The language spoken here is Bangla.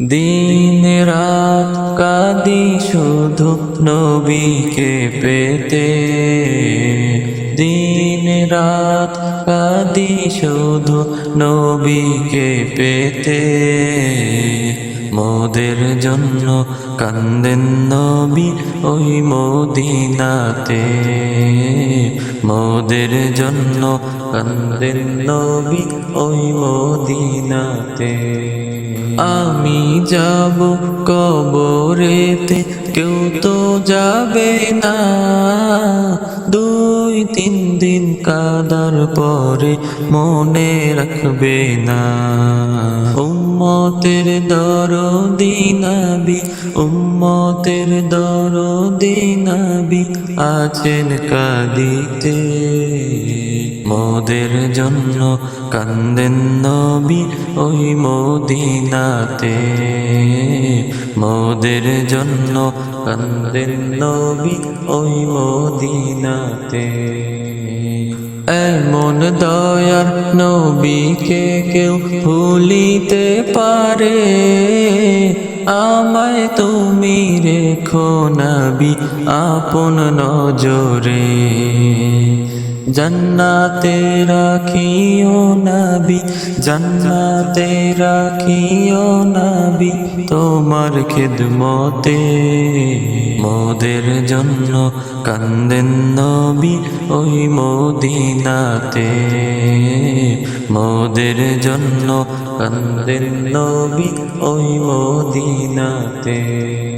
দিন রাত কাদি শুধু নবীকে পেতে। দিন রাত কাদি শুধু নবীকে পেতে। মোদের জন্য কান্দেন নবী ওই মদিনাতে। মোদের জন্য কান্দেন নবী ওই মদিনাতে। আমি যাব কবরেতে, কেউ তো যাবে না। দুই তিন দিন কাদার পরে মনে রাখবে না। উম্মতের দরদিনাবি উম্মতের দরদিনাবি আছেন কাদিতে। মোদের জন্য কান্দেন নবী ওই মদিনাতে। মোদের জন্য কান্দেন নবী ওই মদিনাতে। এমন দয়ার নবীকে কেউ ভুলিতে পারে। আমায় তুমি রেখো নবী, আপন নজরে। জন্নাতে রাখিও নবী, জন্নাতে রাখিও নবী, তোমার খেদমতে। মোদের জন্য কান্দেন নবী ওই মদিনাতে। মোদের জন্য কান্দেন নবী ওই মদিনাতে।